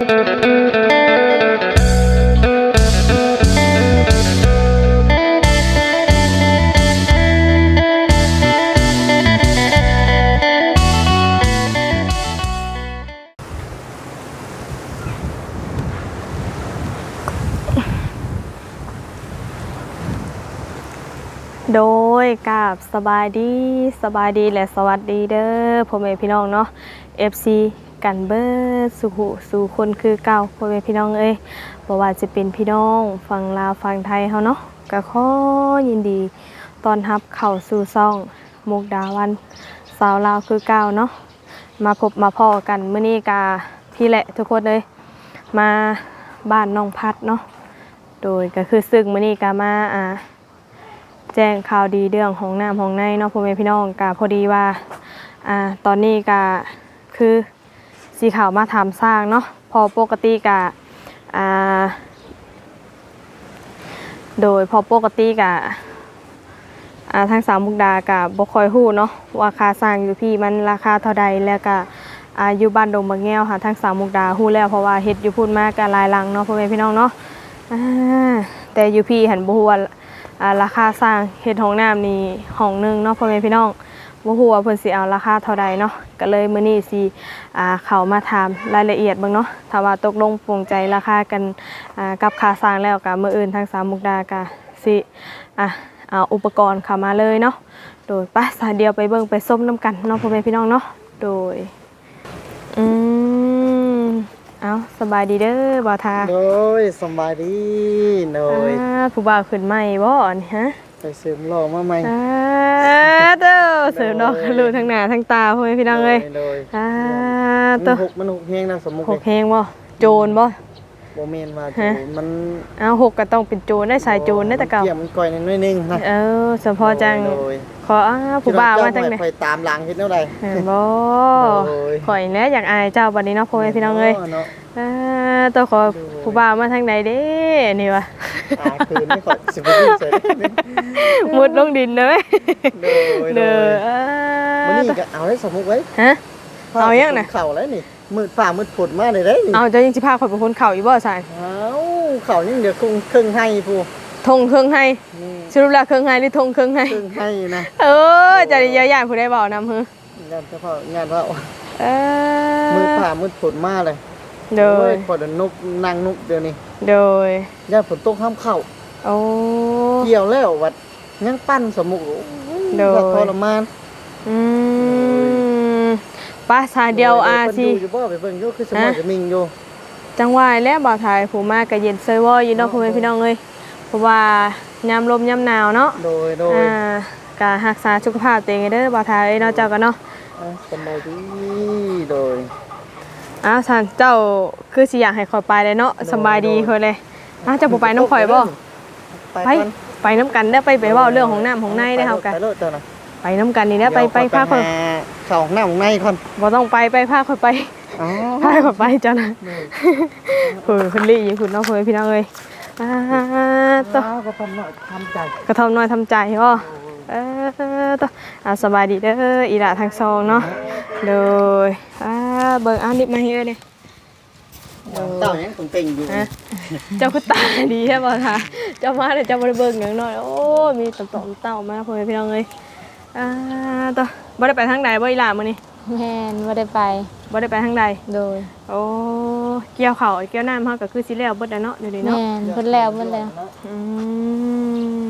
โดยกับสบายดีสบายดีและสวัสดีเด้อพ่อแม่พี่น้องเนาะ FC กันเบิดสุขสู่คนคือเก่าพ่อแม่พี่น้องเอ้ยบ่ว่าจะเป็นพี่น้องฝั่งลาวฝั่งไทยเฮาเนาะก็ขอยินดีตอนรับเข้าสู่ซ่องมุกดาวันสาวลาวคือเก่าเนาะมาพบมาพ้อกันมื้อนี้กาพี่แหละทุกคนเลยมาบ้านน้องพัดเนาะโดยก็คือซึ่งมื้อนี้กามาอ่าแจ้งข่าวดีเรื่องของน้ำของในเนาะพ่อแม่พี่น้องกะพอดีว่าอ่าตอนนี้กะคือ สีขาวมาทำสร้างเนาะพอปกติกะโดยพอปกติกะทางสามมุกดากะบ่ค่อยฮู้เนาะว่าค่าสร้างอยู่พี่มันราคาเท่าใดแล้วก็อายุบ้านดงบางแง้วค่ะทางสามมุกดาฮู้แล้วเพราะว่าเฮ็ดอยู่พูดมากกะลายลังเนาะพ่อแม่พี่น้องเนาะแต่อยู่พี่หันบ่ฮู้ว่าอ่าราคาสร้างเฮ็ดห้องน้ำนี่ห้องหนึงเนาะพ่อแม่พี่น้องบ่ฮู้ว่าเพิ่นสิเอาราคาเท่าใดเนาะ ก็เลยมื้อนี้สิอ่าเข้ามาถามรายละเอียดเบิ่งเนาะถ้าว่าตกลงปลงใจราคากันอ่ากับค่าสร้างแล้วก็มื้ออื่นทางสามมุกดาก็สิอะเอาอุปกรณ์เข้ามาเลยเนาะโดยไปสาเดียวไปเบิ่งไปส้มน้ำกันเนาะพ่อแม่พี่น้องเนาะโดยอืมเอาสบายดีเด้อบ่าวทาโดยสำบายดีโดย อ่าผู้บ่าวขึ้นใหม่บ่นี่ฮะ ไปเสริมหล่อมาใหม่อ่าเด้อเสริมดอกรูทั้งหน้าทั้งตาพ่อแม่พี่น้องเลยโดยอ่ามันตัวหกมันหกเฮงนะสมมุติหกแหงบ่โจรบ่ โบเมนมาฮะจูมันอ้าวหกก็ต้องเป็นโจรได้สายโจรได้แต่เก่าเกี่ยมมันก่อยนิดหน่อยนึงนะเออสมพอจังโดยขออ้าผู้บ่าวมาจังเลได๋ไปตามหลังเฮ็ดแนวใดเห็นบ่โอ้ยข่อยแหล้วอยากอายเจ้าบัดนี้เนาะพ่อแม่พี่น้องเอ้ยเนาะอ่าตัวขอผู้บ่าวมาทางใดเด้นี่วะตาคืนไม่ขอสิบวิใส่มุดลงดินเลยโดยโดเด้อยอ่าวันนี้ก็เอาได้สมมุติไว้ฮะเอายังน่ะเข่าแล้วนี่ มืดฝ่ามืดฝนมาเลยได้นี่เอาเจ้ายังสิพาข่อยไปคนเข่าอีบ่ซายเอาเข่ายังเดี๋ยวคงครึ่งให้ผู้ทงเครื่องให้นี่สรุปแล้วเครื่องให้หรือทงเครื่องให้ครึ่งให้นะเออจะได้เยอะอย่างผู้ได้บอกนำฮึงานเฉพาะงานว่าเออมือผ่ามือฝนมาเลยโดยพอเดินนุกนั่งนุกเดี๋ยวนี้โดยย่าฝนตกห้ามเข้าโอ้เกี่ยวแล้ววัดยังปั้นสมุกโดยวัทรมานอืม ป้าสายเดียวอาเพิ่นสิดูอยู่บ่ไปเบิ่งอยู่คือสมองฮะจะมิงอยู่จังหวะแล้วบ่าวไทยผู้มากกะเย็นเซยเวอร์อยู่เนาะพ่อแม่พี่น้องเอ้ยเพราะว่ายามลมยามหนาวเนาะโดยโดยอ่ากะรักษาสุขภาพตัวเองเด้อบ่าวไทยเนาะเจ้ากันเนาะอะสบายดีโดยอ้าวท่านเจ้าคือสิอยากให้ข่อยไปเลยเนาะสำบายดีค่อยเลยอ้าวเจ้าบ่ไปน้ำข่อยบ่ไปไปก่อนไปน้ำกันเด้อไปไปเว้าเรื่องของน้ำของในเด้อเฮากันไปโลดเจ้าน่ะไปน้ำกันนี่นะไปไปเดี๋ยวพาขข่ออยไปหา เข้าห้องน้ำของในก่อนบ่ต้องไปไปพาข่อยไปอ๋อพาข่อยไปจ้ะนะเออเพิ่นลี่อยู่คุณเนาะพ่อแม่พี่น้องเอ้ยอ่าต่ออ้าวก็ทำหน่อยทำใจกระทำน้อยทำใจบ่เออต่ออ่าสบายดีเด้ออีหล่าทางซองเนาะโดยอ่าเบิ่งอ่านนิดมาให้เอ้ยเด้เต้ายังตึงๆอยู่ฮะเจ้าก็ตาดีแท้บ่ท่าเจ้ามาเดี๋ยวเจ้าบ่ได้เบิ่งหยังน้อยโอ้ยมีต่อมๆเต้ามาพ่อแม่พี่น้องเอ้ยอ่าต่อ บ่ได้ไปทางใดบ่อีหล่ามื้อนี้แม่นว่าได้ไปบ่ได้ไปทางใดโดยโอ้เกี่ยวเขาวเกี่ยวน้ำเขาก็คือสิแล้วเบิดแล้วเนาะเดี๋ยวนี้แม่เนาะนเพิ่นแล้วเพิ่นแล้วอืม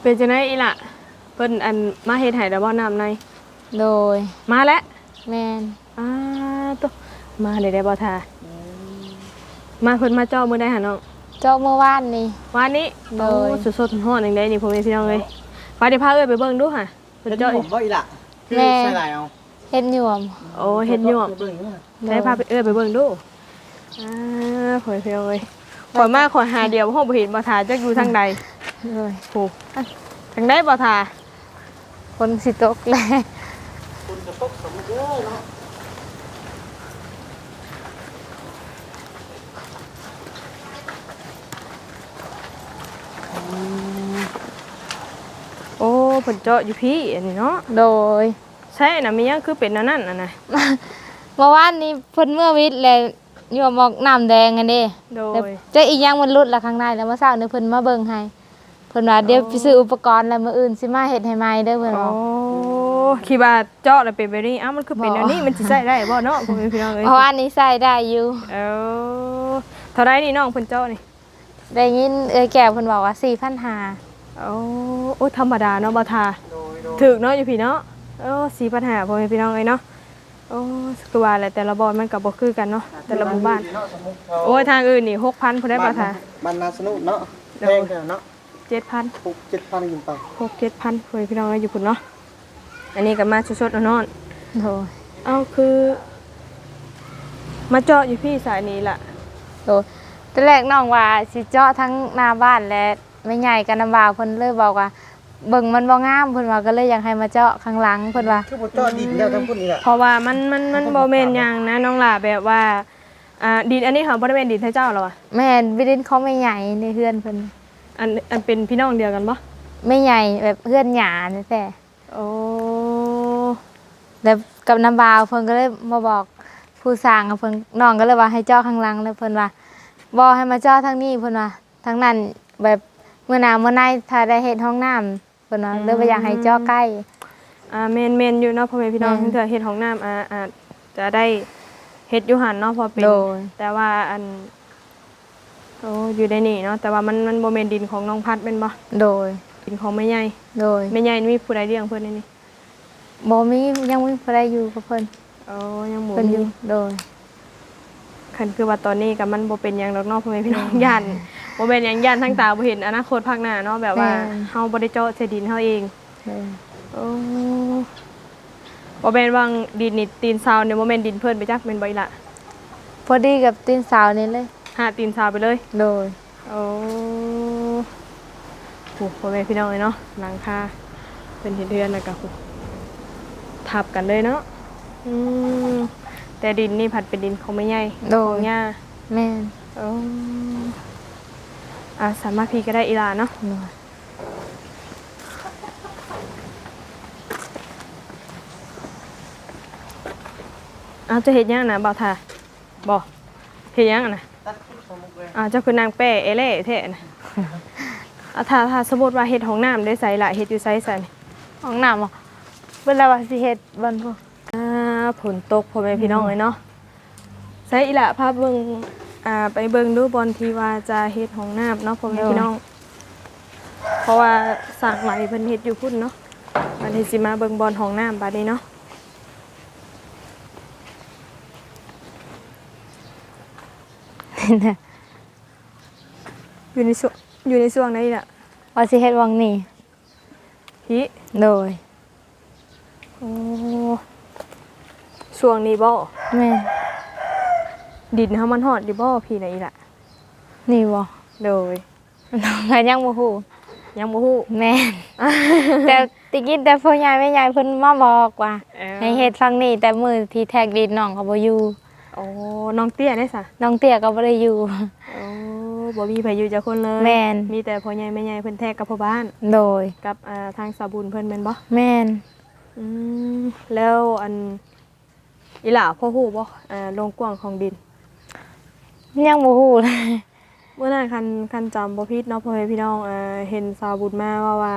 เป็นจังไดอีหล่ะเพิ่นอันมาเฮ็ดให้ดอกบ่น้ำในโดย มาแล้วแม่นอ้าตัวมาได้ได้บ่ทามาเพิ่นมาเจ้ามื้อใดหาน้องเจ้าเมื่อวานนี่วันนี้เลโอ้ยสดๆร้อนๆจังไดนี่พ่อแม่พี่น้องเอ้ยไปเดี๋ยวพาเอ้ยไปเบิ่งดูค่ะ เพิ่นเป็นเจ้าผมบ่อีหล่ะคือแม่ใส่ลายเอาเฮ็ดหยวมโอ้เฮ็ดอยู่ไปเบิ่งอยู่น่ะได้พาไปเอ้ยไปเบิ่งดูอ่าพ่อแม่พี่น้องเอ้ยขอยมาขอยหาเดียวห้องบ่เห็นบ่ทาจักอยู่ทางใดโดยโอ้ทางได้บ่ทาคนสิตกแลวคุณจะตกสมุกเด้อเนาะโอ้ เพิ่นเจาะอยู่พี่อันนี้เนาะโดยใช่น่ะมีหยังคือเป็นอันนั้นน่ะนะมเมื่อวานนี้เพิ่นเมื่อวิทย์แล้วอยู่หมอกน้ำแดงอันนี้โดแล้วย เจะอีกอย่างมันหลุดละข้างในแล้วเมื่อเช้านี้เพิ่นมาเบิ่งให้เพิ่นว่าเดี๋ยวไปซื้ออุปกรณ์แล้วมื้ออื่นสิมาเฮ็ดให้ใหม่เด้อเพิ่นโอ้ว่าคิดว่าเจาะแล้วเป็นแบบนี้อ้าวมันคือเป็นแนวนี้บ่มันสิใส่ได้บ่เนาะพ่อแม่พี่น้องเอ้ยเพราะว่าอันนี้ใส่ได้อยู่ เออเท่าไรนี่น้องเพิ่นเจาะนี่ได้ยินเอ้ยแก้วเพิ่นบอกว่า4,500 โอ้โอ้ธรรมดาเนาะบ่ทาโดยโดยถึกเนาะอยู่พี่เนาะโอ้สีปัญหาพ่อแม่พี่น้องเอ้ยเนาะโอ้คือว่าแหละแต่ละบ่อนมันก็บ่คือกันเนาะแต่ละหมู่บ้านเะสมมุติเขาโอ้ยทางอื่นนี่6,000พุ่นได้บ่ทาบ้านนาสนุกเนาะแพงแถวเนาะ7,000หกเจ็ดพันขึ้นไปหกเจ็ดพันคุยพี่น้องเอ้ยอยู่พุ่นเนาะอันนี้ก็มาชดๆนอนโดยๆเอาคือ มาเจาะอยู่พี่สายนี้ล่ะโดยตอนแรกน้องว่าสิเจาะทั้งหน้าบ้านและ ไม่ใหญ่กันน้ำบ่าวเพิ่นเลยบอกว่าเบิ่งมันบ่งามเพิ่นว่าก็เลยอยากให้มาเจาะข้างหลังเพิ่นว่า คือบ่เจาะดินแล้วทั้งพุ่นนี่แหละเพราะว่ามันมันมันโบเมนหยังนะน้องล่ะแบบว่าอ่าดินอันนี้เขาบริเวณดินให้เจ้าเหรอวะแม่นวิดินเขาไม่ใหญ่ในเฮือนเพิ่นอันอันเป็นพี่น้องเดียวกันปะไม่ใหญ่แบบเฮือนหยานี่แต่โอ้แล้วกับน้ำบ่าวเพิ่นก็เลยมาบอกผู้สร้างกับเพิ่นน้องก็เลยว่าให้เจาะข้างหลังแล้วเพิ่นว่าบ่ให้มาเจาะทางนี้เพิ่นว่าทางนั้นแบบเมื่อหน้าเมื่อในถ้าได้เฮ็ดห้องน้ำเพิ่นว่าเลยบ่อยากให้เจาะใกล้ อ่าเมนเมนอยู่เนาะพ่อแม่พี่น้องแม่นเถื่อเฮ็ดของน้ำอ่าอ่าจะได้เฮ็ดอยู่หันเนาะพอเป็นโดย แต่ว่าอันโอ้อยู่ในนี่เนาะแต่ว่ามันมันโบเมนดินของน้องพัดเป็นปะโดย ดินของแม่ใหญ่โดยแม่ใหญ่นี่มีผู้ใดเลี้ยงเพื่อนในนี่บ่มียังมีผู้ใดอยู่กับเพิ่นโอ้ยังหมูเพิ่นอมียู่โดย คันคือว่าตอนนี้กับมันบ่เป็นหยังดอกเนาะพ่อแม่พี่น้องย่าน บ่เป็นหยังย่านทั้งตาบ่เห็นอนาคตภาคหน้าเนาะแบบว่าแม่น เฮาบ่ได้เจาะใส่ดินเฮาเองโดยโอ้บ่แม่นว่าดินนี่ตีนซาวเนี่ยบ่แม่นดินเพิ่นไปจักแม่นบ่อีหละพอดีกับตีนสาวนี่เลย หาตีนซาวไปเลย โดย โอ้โหพ่อแม่พี่น้องเลยเนาะหลังคาเป็นเฮ็ดเรือนแล้วก็โหทับกันเลยเนาะอืมแต่ดินนี่ผัดเป็นดินของแม่ใหญ่โดขอยงย่าแม่นโอ้ อะสามารถพี่ก็ได้อีหลาเนาะโดยอ้าวจะเฮ็ดหยังนะบ่าวทาบ่เฮ็ดหยังอะนะตัดขึ้นสมมุติเลยอ้าวเจ้าคือนางแป้เอเล่แท้นะอะถ้าถ้าสมมุติว่าเฮ็ดห้องน้ำได้ใส่ละเฮ็ดอยู่ไสซั่นห้องน้ำอะเวลาว่าสิเฮ็ดบ่นพวกอ่าฝนตกพ่อแม่พี่น้องเลยเนาะใส่อีหละพาเบิ่ง อ่าไปเบิ่งดูบอลที่ว่าจะเฮ็ดห้องน้ำเนาะพ่อแม่พี่น้อง เพราะว่าสร้างไหลเพิ่นเฮ็ดอยู่พุ่นเนาะบัดนี้สิมาเบิ่งบอลห้องน้ำบัดนี้เนาะนี่นะอยู่ในช่วงอยู่ในช่วงไหนล่ะว่าสิเฮ็ดวังนี่พี่โดยโอ้ช่วงนี้บ่แม่น ดินเฮามันฮอดอยู่บ่พี่ไหนล่ะ นี่บ่โดย น้องก็ยังบ่ฮู้ยังบ่ฮู้ แม่น แต่ตะกี้แต่พ่อใหญ่แม่ใหญ่เพิ่นมาบอกว่าอ่อให้เฮ็ดฟังนี่แต่มือที่แท็กดินน้องก็บ่อยู่โอ้น้องเตี้ยได้ซะน้องเตี้ยก็บ่ได้อยู่ โอ้บ่มีไผอยู่จักคนเลยแม่น มีแต่พ่อใหญ่แม่ใหญ่เพิ่นแทกกับพ่อบ้าน โดย กับอ่าทางสาบุญเพิ่นแม่นบ่แม่นอืมแล้วอันอีหล่าพ่อฮู้บ่อ่าลงกว้างของดิน ยังบ่ฮู้เลยเมื่อนั้นคันคันจำบ่ผิดเนาะพ่อแม่พี่น้องอ่าเห็นสาบุญมาว่าว่า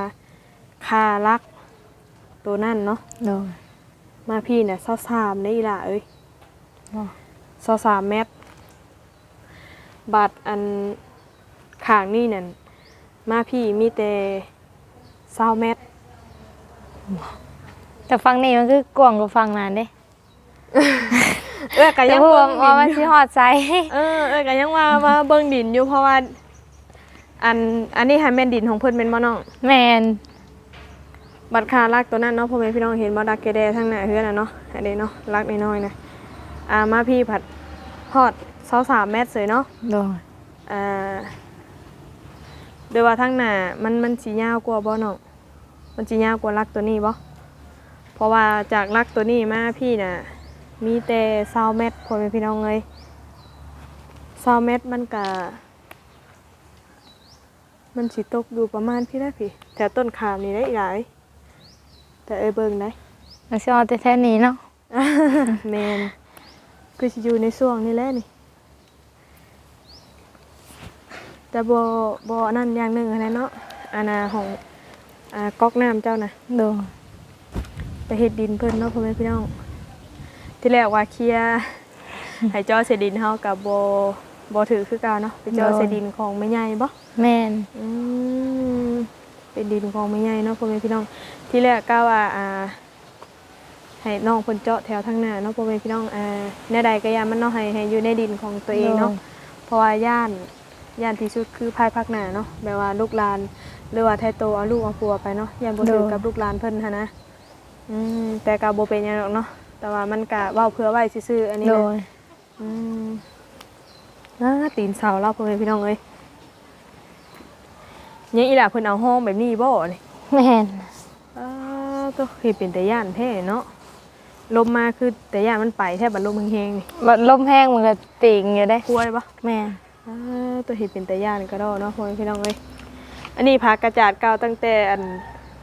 ค่ารักตัวนั่นเนาะโดยมาพี่เนี่ย23ได้อีหล่าเอ้ยบ่23เมตรบาทอันข้างนี่นั่นมาพี่มีแต่20เมตรแต่ฟังนี่มันคือกว้างกว่าฟังนั้นเด้ เออก็แต่ยังฮู้เบิ่ว่างว่ามันดินสิฮอดใจเออเออก็ยังว่าว่าเบิ่งดินอยู่เพราะว่า อันอันนี้ให้แม่นดินของเพิ่นเป็นบ่น้อง แม่นบัตรคารักตัวนั้นเนาะพ่อแม่พี่น้องเห็นบ่ดักเกแดทั้งหน้าเฮือนน่ะเนาะอันนี้เนาะรักน้อยๆนะอ่ามาพี่ผัดฮอด23เมตรเสยเนาะโดยอ่าโดยว่าทั้งหน้ามันมันสิยาวกว่าบ่น้องมันสิยาวกว่ารักตัวนี้บ่เพราะว่าจากรักตัวนี้มาพี่น่ะ มีแต่20เมตรพ่อแม่พี่น้องเอ้ย20เมตรมันก็มันสิตกอยู่ประมาณพี่ได้พี่แถวต้นขามนี่ได้อีหลาย แต่เอ้ยเบิ่งได้มันสิฮอดแต่แท้นี้เนาะแมนคือสิอยู่ในช่วงนี้แหละนี่ แต่บ่บ่นั่นอย่างหนึ่งอะไรเนาะอันน่ะของอ่าก๊อกน้ำเจ้าน่ะโดยไปเฮ็ดดินเพิ่นเนาะพ่อแม่พี่น้อง ที่แรกว่าเคลียร์ให้เจ้าเสดินเฮากับบ่บ่ถือคือเก่าเนาะเป็นเจ้าเสดินของแม่ใหญ่บ่แม่นอืมเป็นดินของแม่ใหญ่เนาะพ่อแม่พี่น้อง ที่แรกก็ว่าอ่าให้น้องเพิ่นเจาะแถวทางหน้าเนาะพ่อแม่พี่น้องอ่าแนวใดก็ยามมันเนาะให้ให้อยู่ในดินของตัวเองเนาะเพราะว่าย่านย่านที่สุดคือภายภาคหน้าเนาะแบบว่าลูกหลานหรือว่าแท้โตเอาลูกเอาผัวไปเนาะย่านบ่ถือกับลูกหลานเพิ่นหันนะอืมแต่ก็บ่เป็นหยังหรอกเนาะ แต่ว่ามันก็เว้าเพื่อไว้ซื่อๆอันนี้โดนะยอืมอ่าตีนเสาเราพ่อแม่พี่น้องเอ้ยยังอีหล่ะเพิ่นเอาห้องแบบนี้บ่นี่แม่นอ้าวก็คือเป็นแต่ย่านแท้เนาะลมมาคือแต่ย่านมันไปแทบบัดลมแฮงๆนี่บัดลมแห้งมันก็ติงอยู่ได้ กลัวเลยปะ แม่นอ่าตัวเห็ดเป็นแต่ย่านก็ได้เนาะพ่อแม่พี่น้องเอ้ยอันนี้พากระจาดเก่าตั้งแต่อัน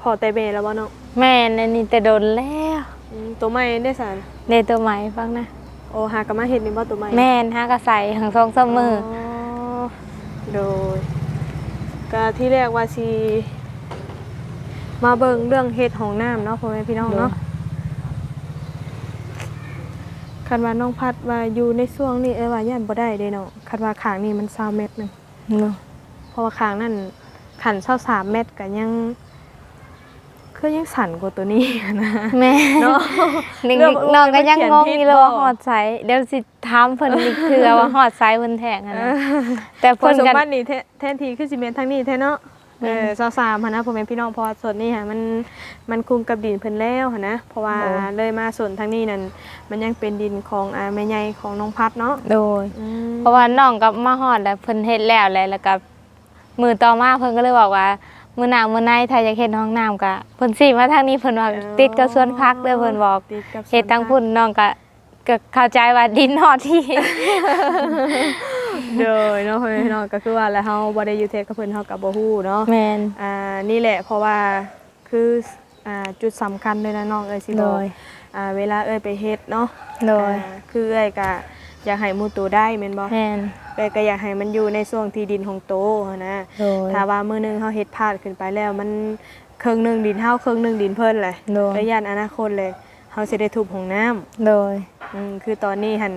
พ่อแต่แม่แล้วบ่เนาะแม่นอันนี้แต่โดนแล้ว อืมตัวใหม่ได้สารในตัวใหม่ฟังนะโอ้หากะมาเฮ็ดนี่บ่ตัวใหม่แม่นหากระใส่หังทรงเสมอโดยก็ที่แรกว่าสิมาเบิ่งเรื่องเฮ็ดห้องน้ำเนาะพ่อแม่พี่น้องเนาะคันว่าน้องพัดว่าอยู่ในช่วงนี้เอ้ยว่าย่านบ่ได้เด้เนาะคันว่าข้างนี้มัน20เมตรหนึงเนาะเพราะว่าข้างนั่นขันเช่าสามเม็ดก็ยัง คือยังสั่นกว่าตัวนี้นะแม่เนาะเด็กเรื่องๆน้องก็ยังงงเขียนผิดอยู่เลยว่าบ่หอดไซเดี๋ยวสิถามเพิ่นอีกเทื่อว่าหอดไซเพิ่นแทงอะนะแต่พอเพิ่นสมกันบัตินี่แทแทนทีคือสิเมนทั้งนี้แท้เนาะเออเช่าสามหั้นนะพ่อแม่พี่น้องเพอส่วนนี้ค่ะมันมันคุมกับดินเพิ่นแล้วหั้นนะเพราะว่าเลยมาส่วนทางนี้นั่นมันยังเป็นดินของอาแม่ใหญ่ของน้องพัดเนาะโดยอืมเพราะว่าน้องก็มาฮอดแล้วเพิ่นเฮ็ดแล้วแหละแล้วก็มือต่อมาเพิ่นก็เลยบอกว่า มื้อหน้ามื้อในถ้าอยากเฮ็ดห้องน้ำก็เพิ่นสิมาทางนี้เพิ่นว่าติดกับสวนพักเด้อเพิ่นบอกติดกับสวนเฮ็ดทางพุ่นน้องก็ก็เข้าใจว่าดินฮอดที่เด้อเนาะพ่อแม่พี่น้องก็คือว่าแล้วเฮาบ่ได้อยู่เทศกับเพิ่นเฮาก็บ่ฮู้เนาะแม่น อ่านี่แหละเพราะว่าคืออ่าจุดสำคัญเลยนะน้องเอ้ยสิบโดอกย อ่าเวลาเอ้ยไปเฮ็ดเนาะโดย อ่าคือเอ้ยก็ อยากให้หมูตัวได้แม่นบ่แม่นเอ้ยก็อยากให้มันอยู่ในช่วงที่ดินของโตหั้นนะโดย ถ้าว่ามื้อหนึงเฮาเฮ็ดพลาดขึ้นไปแล้วมันครึ่งหนึงดินเฮาครึ่งหนึงดินเพิ่นแหละโดย ระยะอนาคตเลยเฮาสิได้ทุบห้องน้ำ โดย อืมคือตอนนี้หั่น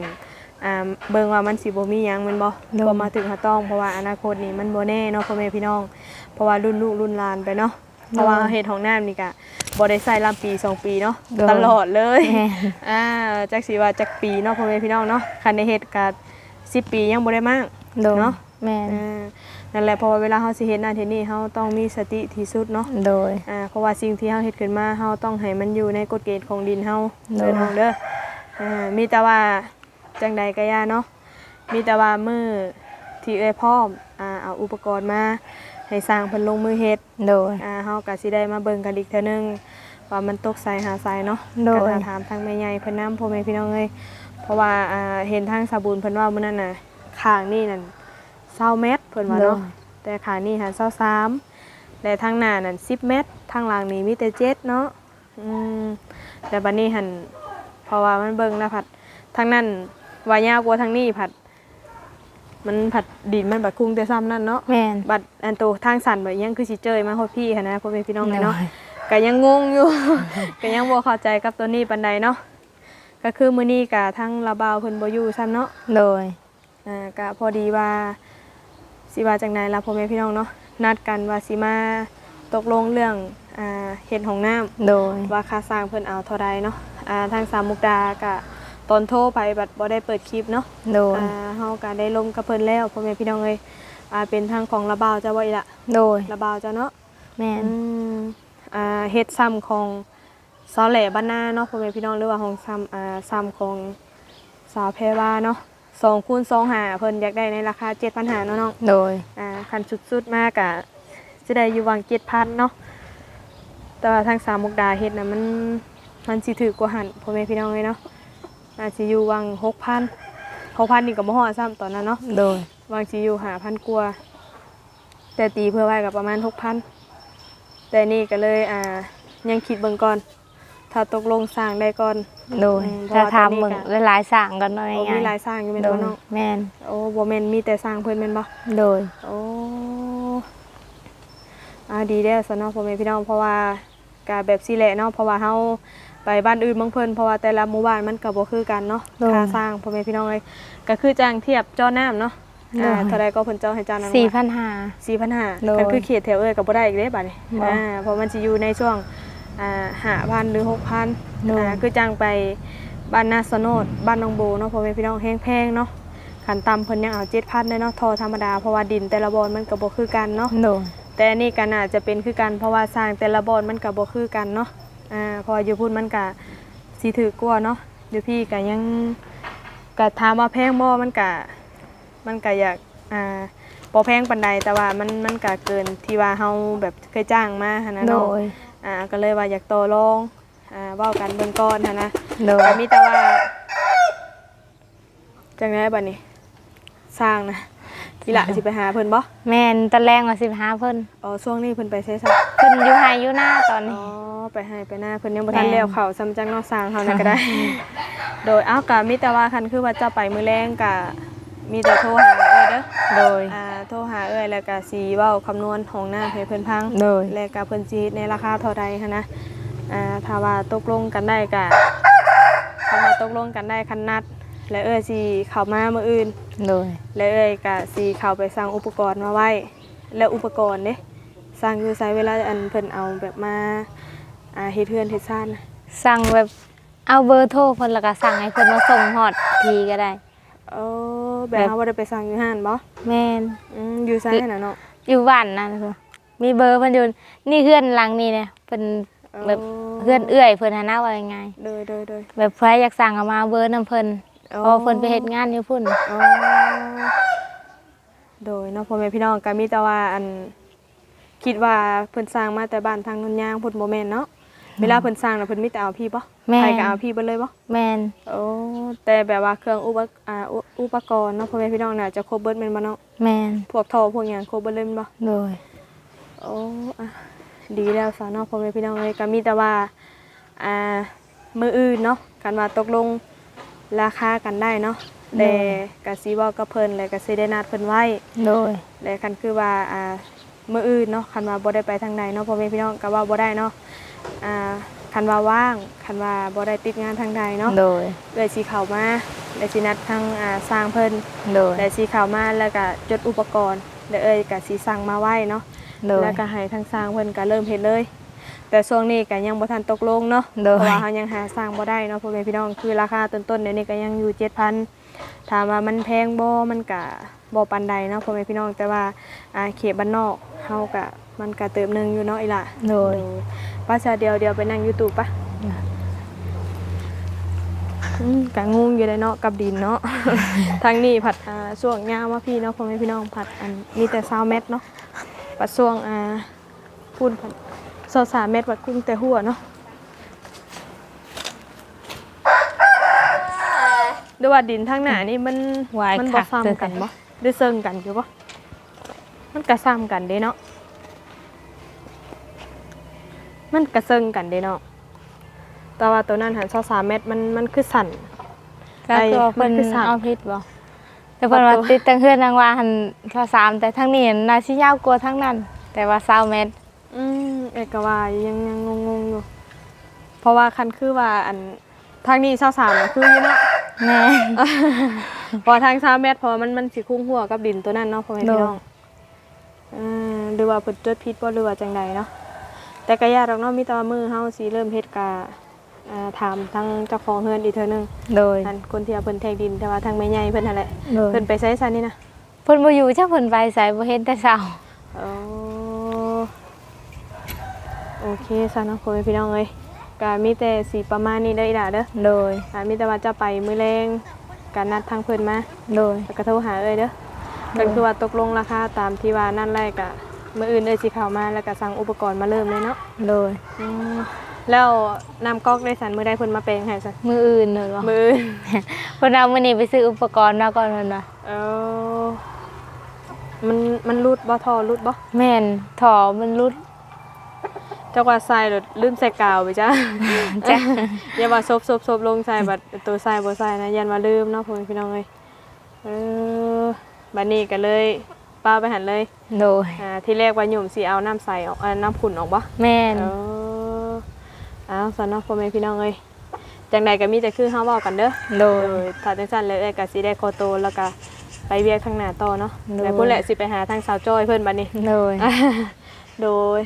อ่าเบิ่งว่ามันสิบ่มีหยังแม่นบ่โดน ก็มาถึงหาต้องเพราะว่าอนาคตนี่มันบ่แน่เนาะพ่อแม่พี่น้อง เพราะว่ารุ่นลูกรุ่นหลานไปเนาะ เพราะว่าเฮ็ดห้องน้ำนี่ก็บ่ได้ใช้ลำปีสองปีเนาะโดนตลอดเลยแม่นอ่าจักสิว่าจักปีเนาะพ่อแม่พี่น้องเนาะคันได้เฮ็ดก็10 ปียังบ่ได้มากโดยเนาะแม่นอ่านั่นแหละเพราะว่าเวลาเฮาสิเฮ็ดนั่นเฮ็ดนี่เฮาต้องมีสติที่สุดเนาะ โดย อ่าเพราะว่าสิ่งที่เฮาเฮ็ดขึ้นมาเฮาต้องให้มันอยู่ในกฎเกณฑ์ของดินเฮาโดเด้อน้องเด้ออ่ามีแต่ว่าจังใดก็อย่าเนาะมีแต่ว่ามือที่เอ้ยพร้อมอ่าเอาอุปกรณ์มา ให้สร้างเพิ่นลงมือเฮ็ดโดย อ่าเฮาก็สิได้มาเบิ่งกันอีกเทื่อนึงว่ามันตกใส่หาใส่เนาะโดย ก็ถามทางแม่ใหญ่เพิ่นนํพ่อแม่พี่น้องเอ้ยเพราะว่าอ่าเห็นทางสาบุญเพิ่นว่ามื้อนั้นน่ะข้างนี่นั่น20เมตรเพิ่นว่าเนาะแต่ขานี่หันเศร้าสามแต่ทางหน้านั่นสิบเมตรทางหลังนี่มีแต่เจ็ดเนาะอืมแต่บัดนี้หันเพราะว่ามันเบิ่งแล้วผัดทางนั้นวายาวกว่าทางนี้ผัด มันผัดดินมันบัดคุ้งแต่ซ้ำนั่นเนาะแม่น บัดอันโตทางสันแบบยังคือสิเจยมาโฮดพี่หันนะพ่อแม่พี่น้องเลยเนาะโดยก็ยังงงอยู่ ก็ยังบ่เข้าใจกับตัวนี้ปานใดเนาะ ก็คือมื้อนี้ก็ทั้งระบาวเพิ่นบ่อยู่ซ้ำเนาะ โดย อ่าก็พอดีว่าสิว่าจังไดล่ะพ่อแม่พี่น้องเนาะนัดกันว่าสิมาตกลงเรื่องอ่าเฮ็ดห้องน้ำโดย ว่าค่าสร้างเพิ่นเอาเท่าใดเนาะอ่าทางสามมุกดาก็ต อนโทรไปบัดบ่ได้เปิดคลิปเนาะโดยอ่าเฮาก็ได้ลงกับเพิ่นแล้วพ่อแม่พี่น้องเอ้ยอ่าเป็นทางของระบาวเจ้าว่าอีละโดยระบาวเจ้าเนาะแม่นอืมอ่าเฮ็ดซ้ำของซอแหล่บ้านนาเนาะพ่อแม่พี่น้องหรือว่าของซ้ำอ่าซ้ำของสาวแพรวาเนาะสองคูณสองหาเพิ่นอยากได้ในราคา7,000หาเนาะน้อง โดย อ่าคันสุดๆมากอะจะได้อยู่วัง7,000เนาะแต่ว่าทางสามมุกดาเฮ็ดน่ะมันมันสิถือกว่าหันพ่อแม่พี่น้องเลยเนาะ อาจสิอยู่วัง6,000 6,000นี่ก็บ่ฮอดซ้ำตอนนั้นเนาะโดย วังสิอยู่5,000กว่าแต่ตีเพื่อไว้กับประมาณ6,000แต่นี่ก็เลยอ่ายังคิดเบิ่งก่อน ถ้าตกลงสร้างได้ก่อนโดย อืมเพราะถ้าว่าทำตอนนี้มึงก็หลายๆสั่งกันหน่อยโอ้ไงมีหลายสร้างอยู่แม่นโดบ่ยเนาะแม่นโอ้บ่แม่นมีแต่สร้างเพิ่นแม่นบ่ โดย โอ้อาดีเด้อสนอพ่อแม่พี่น้องเพราะว่าการแบบสิแหละเนาะเพราะว่าเฮา ไปบ้านอื่นบางเพิ่นเพราะว่าแต่ละหมู่บ้านมันก็บ่คือกันเนาะค่าสร้างพ่อแม่พี่น้องเลยก็คือจ้างเทียบเจ้าน้ำเนาะอ่าเท่าใดก็เพิ่นเจ้าให้เจ้านั้นสี่ว่าพันห้า สี่พันห้าโดยกันคือเขตแถวเอ้ยกับบ่ได้อีกเด้บัดนี้บ่อ่าเพราะมันจะอยู่ในช่วงอ่าห้าพันหรือหกพันโดย อ่าคือจ้างไปบ้านนาสโนดบ้านนองโบเนาะพ่อแม่พี่น้องแห้งแพงเนาะขันต่ำเพิ่นยังเอาเจ็ดพันได้เนาะทอธรรมดาเพราะว่าดินแต่ละบอนมันก็บ่คือกันเนาะ โดย แต่อันนี่ก็น่าจะเป็นคือกันเพราะว่าสร้างแต่ละบอนมันก็บ่คือกันเนาะ อ่าเพออยู่พุ่นมันก็สิถือกว่าเนาะอยู่พี่ก็ยังก็ถามว่าแพงบ่มันก็มันก็อยากอ่าบ่แพงปานใดแต่ว่ามันมันก็เกินที่ว่าเฮาแบบเคยจ้างมาหันนะโดเนาะย อ่าก็เลยว่าอยากต่อรองอ่าเว้ากันเบิ่งก่อนหันนะโดยก็มีแต่ว่าจังไดบัดนี้ สร้างนะทีหละสิไปหาเพิ่นบ่แม่นตะแรงว่าสิบห้าเพิ่นอ๋อช่วงนี้เพิ่นไปใช้ซะเพิ่นอยู่ไฮอยู่หน้าตอนอ๋นี้อไปให้ไปหน้าเพิ่นยังบ่ทันแม่น แล้วเขาซ้ำจังเนอกสร้างเฮานั่นก็ได้ โดยอ้าวก็มีแต่ว่าคันคือว่าจะไปมื้อแรงก็มีแต่โทรหาเอ้ยเด้อ โดย อ่าโทรหาเอ้ยแล้วก็สิเว้าคำนวณของหน้าให้เพิ่นพังโดย แล้วก็เพิ่นสิเฮ็ดในราคาเท่าใดหันนะอ่าถ้าว่าตกลงกันได้ก็ถ้าว่าตกลงกันได้คันนัด แล้วเอ้ยสิเข้ามามื้ออื่น โดย แล้วเอ้ยก็สิเข้าไปสั่งอุปกรณ์มาไว้ แล้วอุปกรณ์เด้ สั่งอยู่ไสเวลาอันเพิ่นเอาแบบมาอ่าเฮ็ดเฮือนเฮ็ดซ่านนะสั่งแบบเอาเบอร์โทรเพิ่นแล้วก็สั่งให้เพิ่นมาส่งฮอดทีก็ได้เออแบบแบบเฮาบ่ได้ไปสั่งอยู่ห้านบ่แม่นอืมอยู่ไสน่ะเนาะอยู่บ้านนั่นคือมีเบอร์เพิ่นอยู่นี่เพื่อนหลังนี่เนี่ยเพิ่นแบบเพื่อนเอื้อยเพิ่นหาหน้าว่ายังไงเด้อเด้อเด้อแบบใครอยากสั่งเอามาเบอร์นํเพิ่นเพราะเพิ่นไปเฮ็ดงานอยู่พุ่น อ๋อโดยเนาะพ่อแม่พี่น้องก็มีแต่ว่าอัน คิดว่าเพิ่นสร้างมาแต่บ้านทางนุ่นยางพุ่นบ่แม่นเนาะเวลาเพิ่นสร้างน่ะเพิ่นมีแต่เอาพี่บ่แม่ใครนก็เอาพี่เบิดเลยบ่แม่นโอ้แต่แบบว่าเครื่องอุปกอ่าอุอุปกรณ์เนาะพ่อแม่พี่น้องน่ะจะครบเบิดแม่นบ่เนาะแม่นพวกท่อพวกหยังครบเบิดเลยแม่นบ่ โดย โอ้อะดีแล้วซะเนาะพ่อแม่พี่น้องเอ้ยก็มีแต่ว่าอ่ามื้ออื่นเนาะกันว่าตกลงราคากันได้เนาะแต่ก็สิเว้ากับเพิ่นแล้วก็สิได้นัดเพิ่นไว้โดย และคันคือว่าอ่า มื้ออื่นเนาะคันว่าบ่ได้ไปทางใดเนาะพ่อแม่พี่น้องก็ว่าบ่ได้เนาะอ่าคันว่าว่างคันว่าบ่ได้ติดงานทางใดเนาะโดยเลยสิเข้ามาเลยสินัดทางอ่าสร้างเพิ่นโดยเลยสิเข้ามาแล้วก็จดอุปกรณ์แล้วเอ้ยก็สิสั่งมาไว้เนาะโดยแล้วก็ให้ทางสร้างเพิ่นก็เริ่มเฮ็ดเลยแต่ช่วงนี้ก็ยังบ่ทันตกลงเนาะโดยเพราะว่าเฮายังหาสร้างบ่ได้เนาะพ่อแม่พี่น้องคือราคาต้นๆเดี๋ยวนี้ก็ยังอยู่7,000ถามว่ามันแพงบ่มันก็ บ่ปานใดเนาะพ่อแม่พี่น้องแต่ว่าอ่าเขตบ้านนอกเฮาก็มันก็เติมหนึงอยู่เนาะอีหล่ะโดยป้าชาเดียวเดียวไปนั่ง YouTube ปะอืมกะงงอยู่เลยเนาะกับดินเนาะ ทางนี้ผัดอ่าช่วงยาวมาพี่เนาะพ่อแม่พี่น้องผัดอันมีแต่20เม็ดเนาะปัดช่วงอ่าพูดผัดซอสามเม็ดวัดกุ้งแต่หัวเนาะด้วยว่าดินทางหน้านี่มันวายมันคับ่กซ้ำกันบ่ ได้เซิงกันอยู่บ่มันก็ซ้ำกันเด้เนาะ มันก็เซิงกันเด้เนาะ แต่ว่าตัวนั้นหันซอสามเม็ดมันมันคือสั่น ก็คือว่าเพิ่นมันคือสามเอาผิดบ่แต่เพิ่นว่าประตูติดตั้งเฮือนนางว่าหันข้อสามแต่ทั้งนี้น่าสิยาวกว่าทั้งนั้น แต่ว่า20เมตรอืมเอกว่ายังยังงงๆอยู่ เพราะว่าคันคือว่าอันทางนี้ซอสามน่ะคืออยู่เนาะแม่ พอทางซามเม็ดเพอมันมันสิคุ้งหัวกับดินตัวนั้นเนาะพ่อแม่พี่น้องโดอืมหรือว่าเพิ่นจดผิดบ่หรือว่าจังใดเนาะแต่ก็ยากดอกเนาะมีแต่ว่ามือเฮาสิเริ่มเฮ็ดกะอ่าถามทางเจ้าของเฮือนอีกเทื่อนึงโดยอันคนที่เอาเพิ่นแทกดินแต่ว่าทางแม่ใหญ่เพิ่นนั่นแหละโดยเพิ่นไปไสซันนี่นะเพิ่นบ่อยู่จ้าเพิ่นไปไสบ่เห็นแต่เช้าโอ้โอเคซะเนาะพ่อแม่พี่น้องเอ้ยก็มีแต่สิประมาณนี้เด้ออีหล่าเด้อโดยอ่ามีแต่ว่าจะไปมื้อแรง ก็นัดทางเพิ่นมาโดยแล้วก็โทรหาเอ้ยเด้อก็คือว่าตกลงราคาตามที่ว่านั่นแรกอะมื้ออื่นเอ้ยสิเข้ามาแล้วก็สั่งอุปกรณ์มาเริ่มเลยเนาะโดยอืมแล้วนำก๊อกได้สันมื้อใดเพิ่นมาแปลงให้สันมืออื่นเนอะมื้ออื่นเพิ่นเอามื้อนี้ไปซื้ออุปกรณ์มาก่อนเพิ่นว่าเออมันมันรุดบ่ทอรุดบ่แม่นถอมันรุดเจ้าว่าใส่รถลืมใส่กาวไปจ้ะจ้ะอย่าว่าซบซบซบลงใส่บัดตัวใส่บ่ใส่นะยันว่าลืมเนาะพ่อแม่พี่น้องเอ้ยเออบัดนี้ก็เลยป้าไปหันเลยโดยอ่าที่แรกว่าหยุ่มสิเอาน้ำใสออกเอ่อน้ำขุ่นออกบ่แม่นเออเอาสอนเนาะพ่อแม่พี่น้องเอ้ยจังใดก็มีแต่คือเฮาเว้ากันเด้อโดเอยอถ้าจังซั่นแล้วเอ้ยก็สิได้โคโตแล้วก็ไปเวียกทางหน้าต่อเนาะโดย แล้วพุ่นแหละสิไปหาทางสาวจ้อยเพิ่นบัดนี้ โดย โดย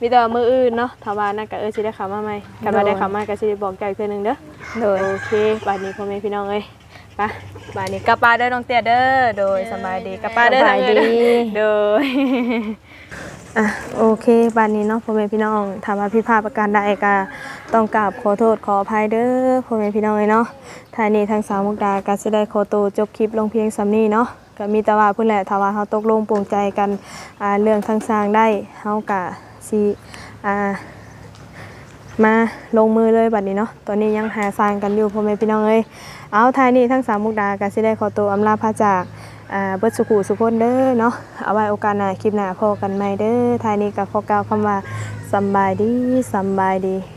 มีแต่ว่ามืออื่นเนาะถ้าว่านั่นก็เออสิได้เข้ามาใหม่กันว่าโดยได้เข้ามาก็สิได้บอกเจ้าอีกเทื่อนึงเด้อ โดย โอเคบัดนี้พ่อแม่พี่น้องเอ้ยไปบัดนี้กลับป้านเด้อน้องเตี้ยเด้อ โดยสบายดีกลับป้านเด้อสบายดีทงเอ้ยเด้อโดย อะโอเคบัดนี้เนาะพ่อแม่พี่น้องถ้าว่าผิดพลาดประการใดก็ต้องกราบขอโทษขออภัยเด้อพ่อแม่พี่น้องเอ้ยเนาะท้ายนี้ทางสาวมุกดาก็สิได้ขอตัวจบคลิปลงเพียงสำนี้เนาะก็มีแต่ว่าพุ่นแหละถ้าว่าเฮาตกลงปลงใจกันอ่าเรื่องทางสร้างได้เฮาก็ สิอ่ามาลงมือเลยบัดนี้เนาะตอนนี้ยังหาสร้างกันอยู่พ่อแม่พี่น้องเอ้ยเอาทายนี่ทั้งสามมุกดากันสิได้ขอตัวอำลาพาจากอ่าเบิดสุขุสุพนเด้อเนาะเอาไว้โอกาสหน้าคลิปหน้าพอกันใหม่เด้อทายนี่กับขอกล่าวคำว่าสำบายดีสำบายดี